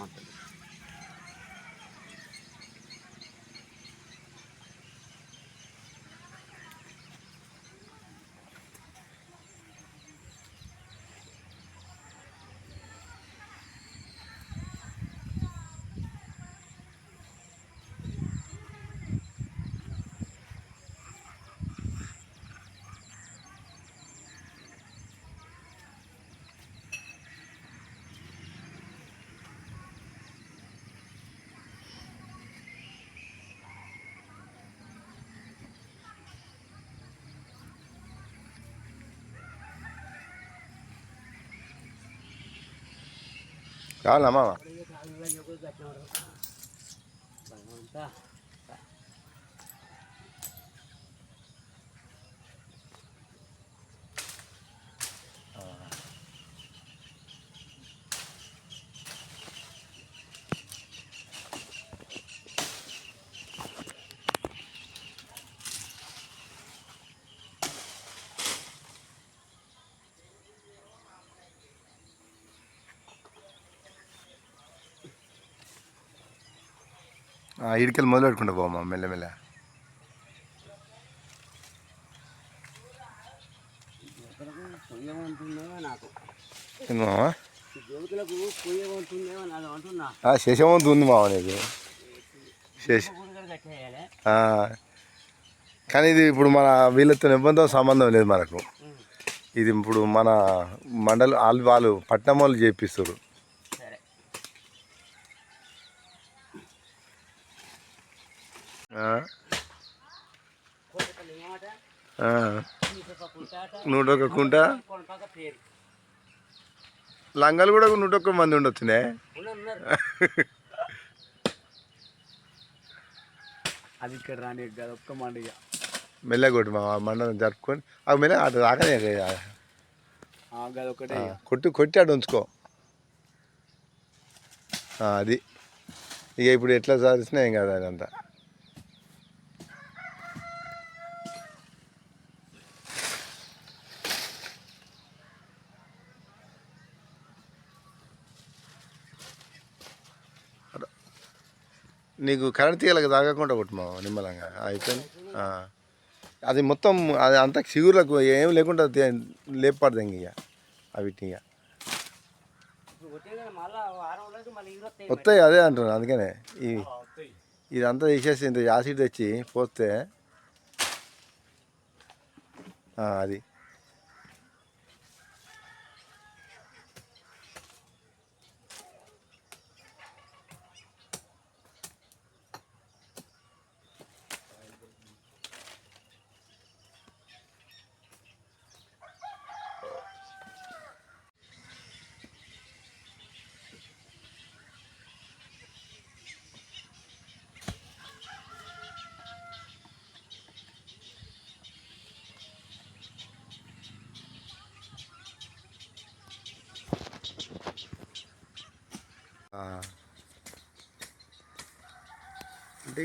ಮಾತಾಡಿ కావాలా మామ ఇడికెళ్ళి మొదలు పెట్టుకుంటా పోమా మెల్లమెల్ల శశవంతు ఉంది మామ నీకు? శశ ఆ, కానీ ఇది ఇప్పుడు మన వీళ్ళతో ఇబ్బందితో సంబంధం లేదు మనకు. ఇది ఇప్పుడు మన మండలి వాళ్ళు వాళ్ళు పట్నం వాళ్ళు చేపిస్తారు నూట ఒక్క కుంట. లంగాలు కూడా నూట ఒక్క మంది ఉండొచ్చునే. అది ఇక్కడ రాని ఒక్క మండిగ మెల్లగా కొట్టు మా మండలం జరుపుకొని. అవి మెల్ల అటు రాకనే కొట్టి కొట్టి అటు ఉంచుకో. అది. ఇక ఇప్పుడు ఎట్లా సాధించినా ఏం కాదు అదంతా నీకు కరెంట్ తీగలకు తాగకుండా కొట్టుమా నిమ్మలంగా. అయిపోయింది. అది మొత్తం అది అంత చిగురులకు ఏం లేకుండా లేపడదు ఇంక ఇక. అవిటి ఇక. వస్తాయి అదే అంటున్నాను అందుకనే. ఈ ఇదంతా తీసేసి ఇంత యాసిడ్ తెచ్చి పోస్తే అది. ఆ. అంటే